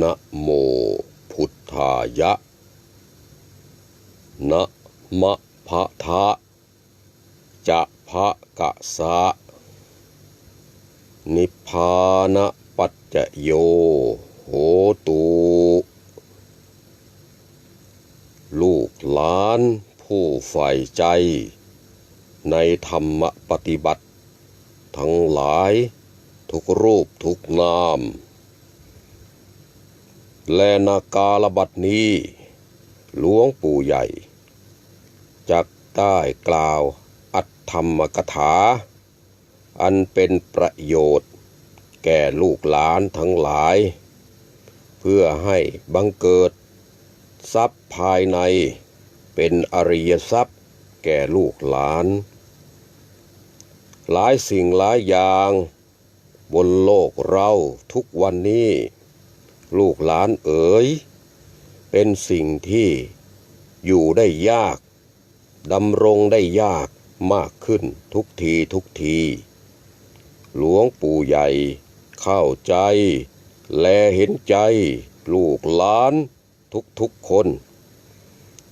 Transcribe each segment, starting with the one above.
นะโมพุทธายะ นะมะพะทะ จะพะกะสะ นิพพานะปัจจโยโหตุ ลูกหลานผู้ใฝ่ใจ ในธรรมปฏิบัติ ทั้งหลายทุกรูปทุกนาม และนากาลบัดนี้ หลวงปู่ใหญ่จักได้กล่าวอัตธรรมกถา อันเป็นประโยชน์ แก่ลูกหลานทั้งหลาย เพื่อให้บังเกิด ทรัพย์ภายในเป็นอริยทรัพย์แก่ลูกหลาน หลายสิ่งหลายอย่าง บนโลกเราทุกวันนี้ ลูกหลานเอ๋ย เป็นสิ่งที่อยู่ได้ยากดำรงได้ยากมากขึ้นทุกทีทุกที หลวงปู่ใหญ่ เข้าใจ และเห็นใจ ลูกหลานทุกๆคน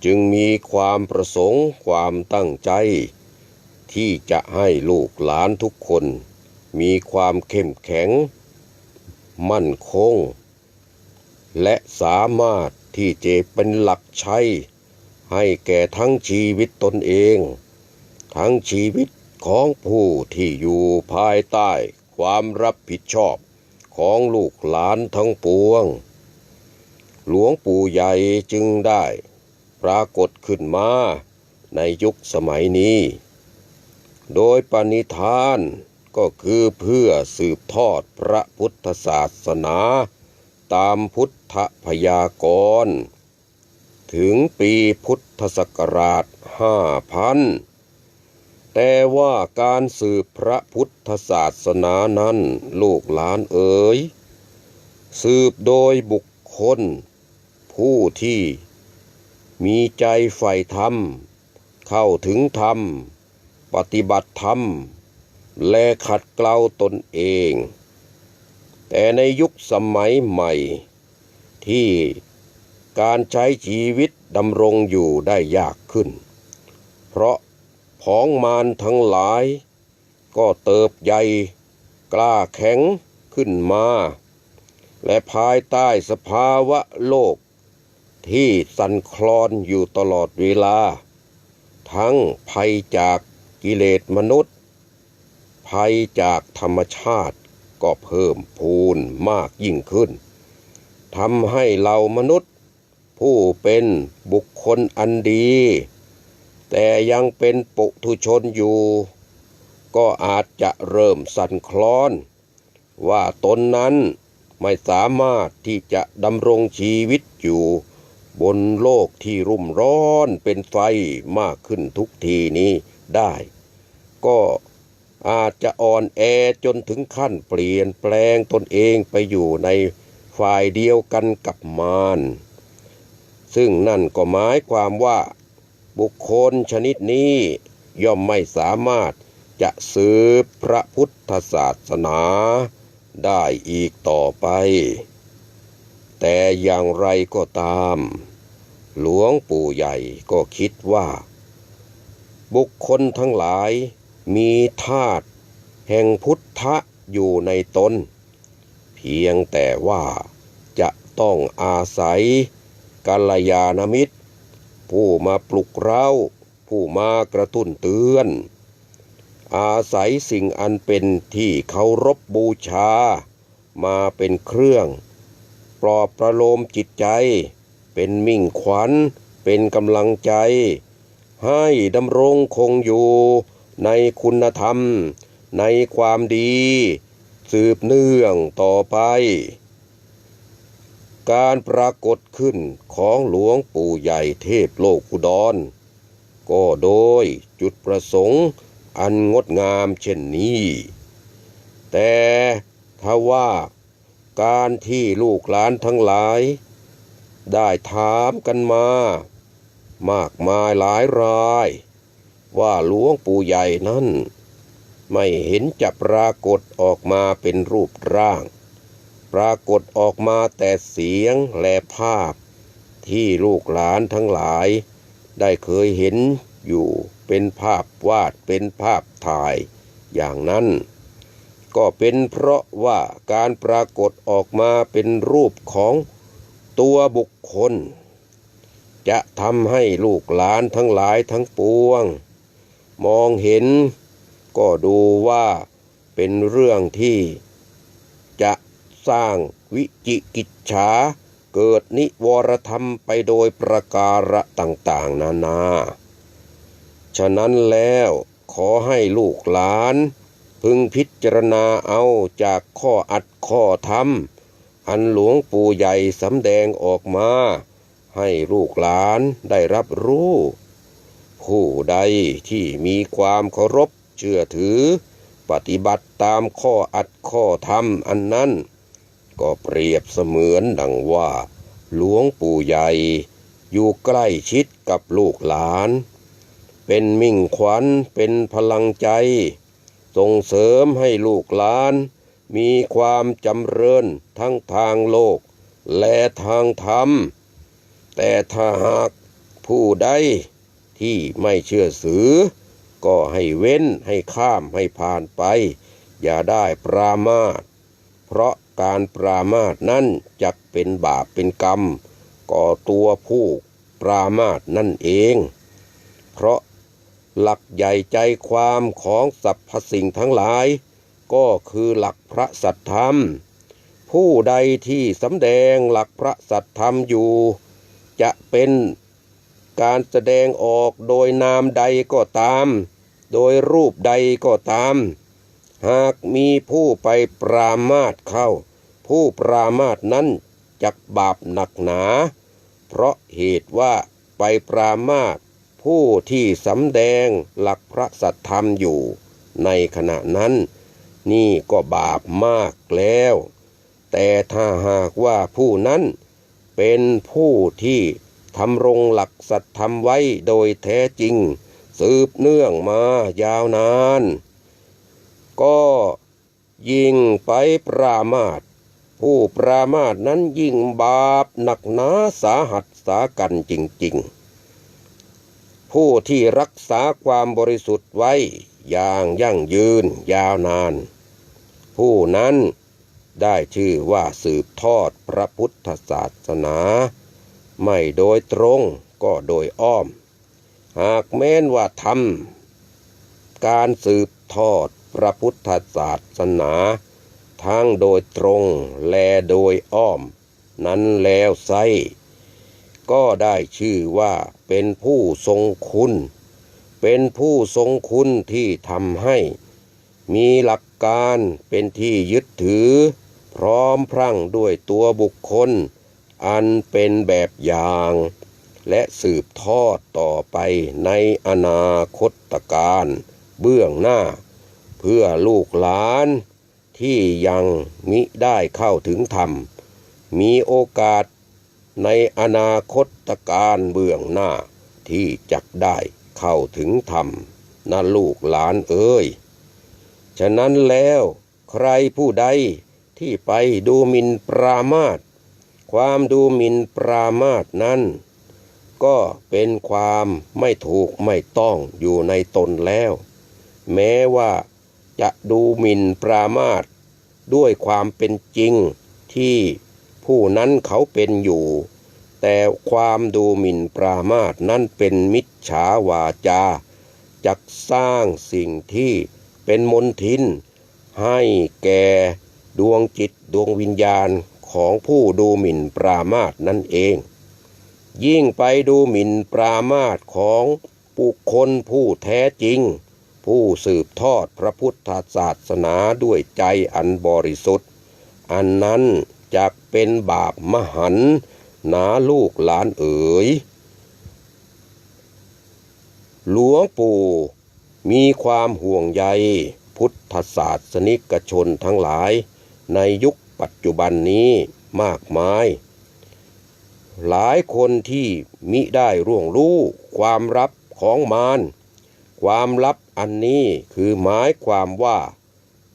จึงมีความประสงค์ความตั้งใจ ที่จะให้ลูกหลานทุกคน มีความเข้มแข็ง มั่นคง และสามารถที่จะเป็นหลักใช้ให้แก่ทั้งชีวิตตนเอง ทั้งชีวิตของผู้ที่อยู่ภายใต้ความรับผิดชอบของลูกหลานทั้งปวง หลวงปู่ใหญ่จึงได้ปรากฏขึ้นมาในยุคสมัยนี้ โดยปณิธานก็คือเพื่อสืบทอดพระพุทธศาสนา ตามพุทธพยากรณ์ถึงปีพุทธศักราชห้าพันแต่ว่าการสืบพระพุทธศาสนานั้นลูกหลานเอ๋ย สืบโดยบุคคล ผู้ที่มีใจใฝ่ธรรม เข้าถึงธรรม ปฏิบัติธรรม และขัดเกลาตนเอง แต่ในยุคสมัยใหม่ ที่การใช้ชีวิตดำรงอยู่ได้ยากขึ้น เพราะผองมารทั้งหลาย ก็เติบใหญ่กล้าแข็งขึ้นมา และภายใต้สภาวะโลก ที่สั่นคลอนอยู่ตลอดเวลา ทั้งภัยจากกิเลสมนุษย์ ภัยจากธรรมชาติ ก็เพิ่มพูนมากยิ่งขึ้นทำให้เรามนุษย์ ผู้เป็นบุคคลอันดี แต่ยังเป็นปุถุชนอยู่ ก็อาจจะเริ่มสั่นคลอน ว่าตนนั้นไม่สามารถที่จะดำรงชีวิตอยู่ บนโลกที่รุ่มร้อนเป็นไฟมากขึ้นทุกทีนี้ได้ ก็ อาจจะอ่อนแอจนถึงขั้นเปลี่ยนแปลงตนเองไปอยู่ในฝ่ายเดียวกันกับมารซึ่งนั่นก็หมายความว่าบุคคลชนิดนี้ย่อมไม่สามารถจะสืบพระพุทธศาสนาได้อีกต่อไป แต่อย่างไรก็ตาม หลวงปู่ใหญ่ก็คิดว่า บุคคลทั้งหลาย มีธาตุแห่งพุทธะอยู่ในตน เพียงแต่ว่าจะต้องอาศัยกัลยาณมิตร ผู้มาปลุกเร้า ผู้มากระตุ้นเตือน อาศัยสิ่งอันเป็นที่เคารพบบูชา มาเป็นเครื่อง ปลอบประโลมจิตใจ เป็นมิ่งขวัญ เป็นกำลังใจ ให้ดำรงคงอยู่ ในคุณธรรม ในความดี สืบเนื่องต่อไป การปรากฏขึ้นของหลวงปู่ใหญ่เทพโลกอุดร ก็โดยจุดประสงค์อันงดงามเช่นนี้ แต่ถ้าว่าการที่ลูกหลานทั้งหลาย ได้ถามกันมา มากมายหลายราย ว่าหลวงปู่ใหญ่นั้น ไม่เห็นจะปรากฏออกมาเป็นรูปร่าง ปรากฏออกมาแต่เสียงและภาพ ที่ลูกหลานทั้งหลาย ได้เคยเห็นอยู่เป็นภาพวาดเป็นภาพถ่ายอย่างนั้น ก็เป็นเพราะว่าการปรากฏออกมาเป็นรูปของตัวบุคคล จะทำให้ลูกหลานทั้งหลายทั้งปวง มองเห็น ก็ดูว่าเป็นเรื่องที่ จะสร้างวิจิกิจฉาเกิดนิวรธรรมไปโดยประการต่างๆ นานา ฉะนั้นแล้วขอให้ลูกหลาน พึงพิจารณาเอาจากข้ออัดข้อธรรม อันหลวงปู่ใหญ่สำแดงออกมา ให้ลูกหลานได้รับรู้ ผู้ใดที่มีความเคารพเชื่อถือ ปฏิบัติตามข้ออัดข้อธรรมอันนั้น ก็เปรียบเสมือนดังว่า หลวงปู่ใหญ่อยู่ใกล้ชิดกับลูกหลาน เป็นมิ่งขวัญเป็นพลังใจ ส่งเสริมให้ลูกหลาน มีความจำเริญทั้งทางโลก และทางธรรม แต่ถ้าหากผู้ใด ที่ไม่เชื่อสือ ก็ให้เว้นให้ข้ามให้ผ่านไป อย่าได้ปรามาทเพราะการปรามาทนั้นจักเป็นบาปเป็นกรรม ก่อตัวผู้ปรามาทนั่นเอง เพราะหลักใหญ่ใจความของสรรพสิ่งทั้งหลาย ก็คือหลักพระสัทธรรม ผู้ใดที่สำแดงหลักพระสัทธรรมอยู่ จะเป็น การแสดงออกโดยนามใดก็ตาม โดยรูปใดก็ตาม หากมีผู้ไปปรามาทเข้า ผู้ปรามาทนั้นจักบาปหนักหนา เพราะเหตุว่าไปปรามาทผู้ที่สำแดงหลักพระสัทธรรมอยู่ในขณะนั้น นี่ก็บาปมากแล้ว แต่ถ้าหากว่าผู้นั้นเป็นผู้ที่ ทำรงหลักสัตธรรมไว้โดยแท้จริง สืบเนื่องมายาวนาน ก็ยิ่งไปปรามาทผู้ปรามาทนั้นยิ่งบาปหนักหนาสาหัสสากันจริง ๆ ผู้ที่รักษาความบริสุทธิ์ไว้อย่างยั่งยืนยาวนาน ผู้นั้นได้ชื่อว่าสืบทอดพระพุทธศาสนา ไม่โดยตรงก็โดยอ้อม หากแม้นว่าทำการสืบทอดพระพุทธศาสนาทั้งโดยตรงและโดยอ้อม นั้นแล้วไซก็ได้ชื่อว่าเป็นผู้ทรงคุณ เป็นผู้ทรงคุณที่ทำให้ มีหลักการเป็นที่ยึดถือ พร้อมพรั่งด้วยตัวบุคคล อันเป็นแบบอย่าง และสืบทอดต่อไปในอนาคตการเบื้องหน้า เพื่อลูกหลานที่ยังมิได้เข้าถึงธรรม มีโอกาสในอนาคตการเบื้องหน้าที่จักได้เข้าถึงธรรมนะลูกหลานเอ้ย ฉะนั้นแล้วใครผู้ใดที่ไปดูหมินปรามาท ความดูหมินปรามาทนั้น ก็เป็นความไม่ถูกไม่ต้องอยู่ในตนแล้ว แม้ว่าจะดูหมินปรามาทด้วยความเป็นจริงที่ผู้นั้นเขาเป็นอยู่ แต่ความดูหมิ่นปรามาทนั้นเป็นมิจฉาวาจาจักสร้างสิ่งที่เป็นมนทินให้แก่ดวงจิตดวงวิญญาณ ของผู้ดูหมิ่นปรามาทนั่นเอง ยิ่งไปดูหมิ่นปรามาทของบุคคลผู้แท้จริง ผู้สืบทอดพระพุทธศาสนาด้วยใจอันบริสุทธิ์ อันนั้นจะเป็นบาปมหันต์นาลูกหลานเอ๋ย หลวงปู่มีความห่วงใยพุทธศาสนิกชนทั้งหลายในยุค ปัจจุบันนี้มากมาย หลายคนที่มิได้ร่วงรู้ ความลับของมารความลับอันนี้คือหมายความว่า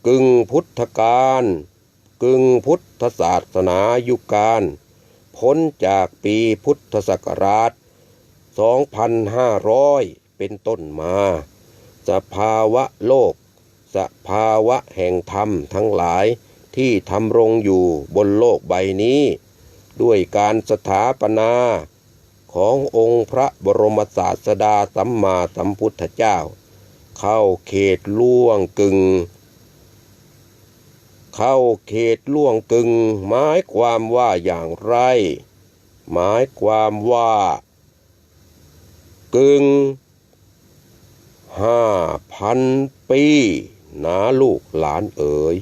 กึ่งพุทธกาลกึ่งพุทธศาสนายุการ พ้นจากปีพุทธศักราช 2,500 เป็นต้นมา สภาวะโลก สภาวะแห่งธรรมทั้งหลาย ที่ทำรงอยู่บนโลกใบนี้ ด้วยการสถาปนาขององค์พระบรมศาสดาสัมมาสัมพุทธเจ้า เข้าเขตล่วงกึ่งเข้าเขตล่วงกึ่งหมายความว่าอย่างไร หมายความว่า กึ่งห้าพันปีนาลูกหลานเอ๋ย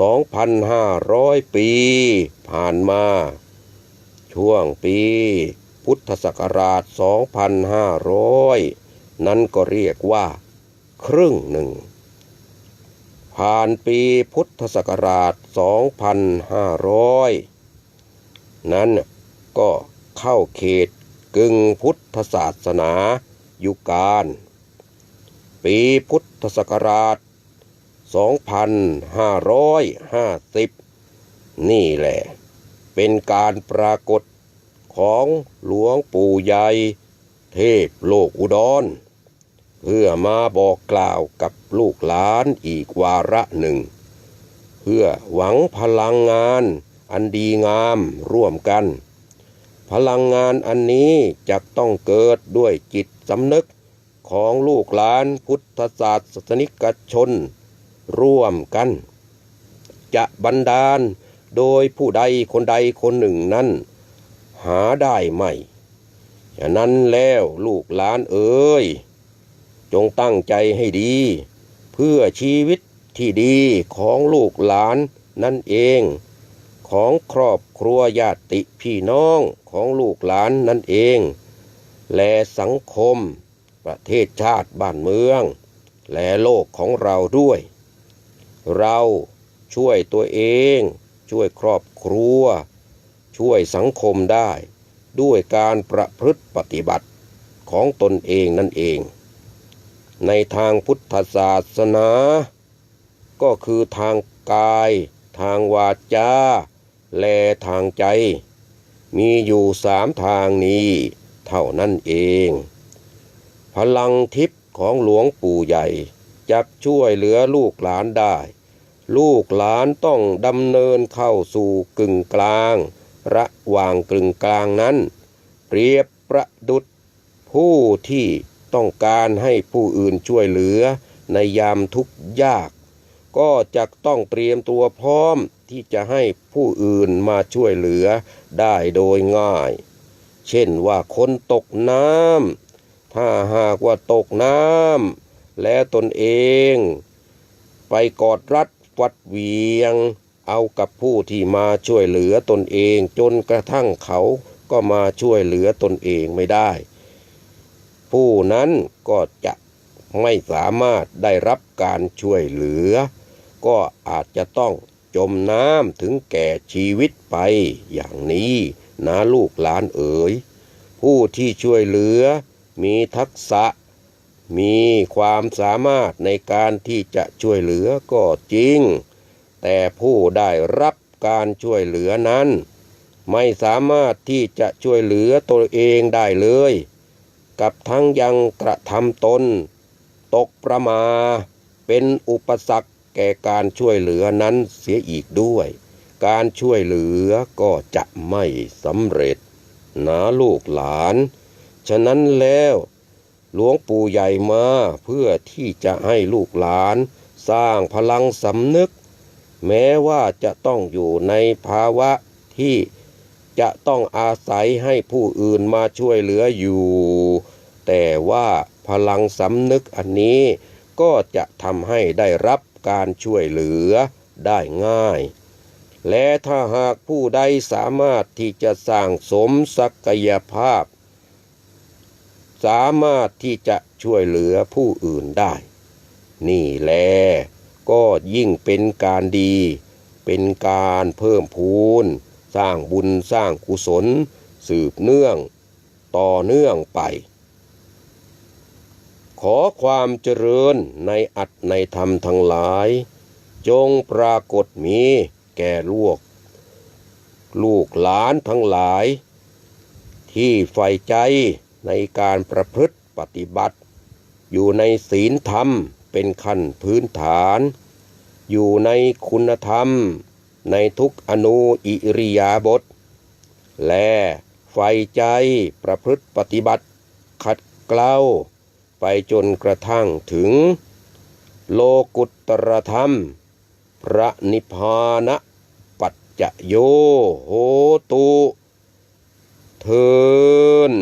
สองพันห้าร้อยปีผ่านมา ช่วงปีพุทธศักราช 2,500 นั้นก็เรียกว่า ครึ่งหนึ่ง ผ่านปีพุทธศักราช 2,500 นั้นก็เข้าเขตกึ่งพุทธศาสนายุการ ปีพุทธศักราช 2550 นี่แหละ เป็นการปรากฏของหลวงปู่ใหญ่เทพโลกอุดร เพื่อมาบอกกล่าวกับลูกหลานอีกวาระหนึ่ง เพื่อหวังพลังงานอันดีงามร่วมกัน พลังงานอันนี้จะต้องเกิดด้วยจิตสำนึกของลูกหลานพุทธศาสนิกชน ร่วมกัน จะบันดาลโดยผู้ใดคนใดคนหนึ่งนั้น หาได้ไหมฉะนั้นแล้วลูกหลานเอ๋ยจงตั้งใจให้ดี เพื่อชีวิตที่ดีของลูกหลานนั่นเอง ของครอบครัวญาติพี่น้องของลูกหลานนั่นเอง และสังคมประเทศชาติบ้านเมือง และโลกของเราด้วย เราช่วยตัวเอง ช่วยครอบครัว ช่วยสังคมได้ ด้วยการประพฤติปฏิบัติของตนเองนั่นเอง ในทางพุทธศาสนา ก็คือทางกาย ทางวาจา และทางใจ มีอยู่สามทางนี้เท่านั้นเอง พลังทิพย์ของหลวงปู่ใหญ่ จะช่วยเหลือลูกหลานได้ ลูกหลานต้องดำเนินเข้าสู่กึ่งกลาง ระหว่างกึ่งกลางนั้น เปรียบประดุดผู้ที่ต้องการให้ผู้อื่นช่วยเหลือในยามทุกข์ยาก ก็จะต้องเตรียมตัวพร้อมที่จะให้ผู้อื่นมาช่วยเหลือได้โดยง่าย เช่นว่าคนตกน้ำถ้าหากว่าตกน้ำ และตนเอง ไปกอดรัดฟัดเวียง เอากับผู้ที่มาช่วยเหลือตนเอง จนกระทั่งเขาก็มาช่วยเหลือตนเองไม่ได้ ผู้นั้นก็จะไม่สามารถได้รับการช่วยเหลือ ก็อาจจะต้องจมน้ำถึงแก่ชีวิตไปอย่างนี้นะลูกหลานเอ๋ย ผู้ที่ช่วยเหลือมีทักษะ มีความสามารถในการที่จะช่วยเหลือก็จริง แต่ผู้ได้รับการช่วยเหลือนั้น ไม่สามารถที่จะช่วยเหลือตัวเองได้เลย กับทั้งยังกระทำตน ตกประมาเป็นอุปสรรคแก่การช่วยเหลือนั้นเสียอีกด้วย การช่วยเหลือก็จะไม่สำเร็จนะลูกหลาน ฉะนั้นแล้ว หลวงปู่ใหญ่มาเพื่อที่จะให้ลูกหลาน สร้างพลังสำนึก แม้ว่าจะต้องอยู่ในภาวะที่จะต้องอาศัยให้ผู้อื่นมาช่วยเหลืออยู่ แต่ว่าพลังสำนึกอันนี้ก็จะทำให้ได้รับการช่วยเหลือได้ง่าย และถ้าหากผู้ใดสามารถที่จะสร้างสมศักยภาพ สามารถที่จะช่วยเหลือผู้อื่นได้ นี่แลก็ยิ่งเป็นการดี เป็นการเพิ่มพูน สร้างบุญสร้างกุศล สืบเนื่อง ต่อเนื่องไป ขอความเจริญในอัตในธรรมทั้งหลายจจงปรากฏมีแก่ลูก ลูกหลานทั้งหลาย ที่ใฝ่ใจ ในการประพฤติปฏิบัติ อยู่ในศีลธรรมเป็นขั้นพื้นฐาน อยู่ในคุณธรรม ในทุกอนุอิริยาบถและใฝ่ใจประพฤติปฏิบัติ ขัดเกลาไปจนกระทั่งถึง โลกุตตรธรรม พระนิพพานะปัจจโยโหตุเทิน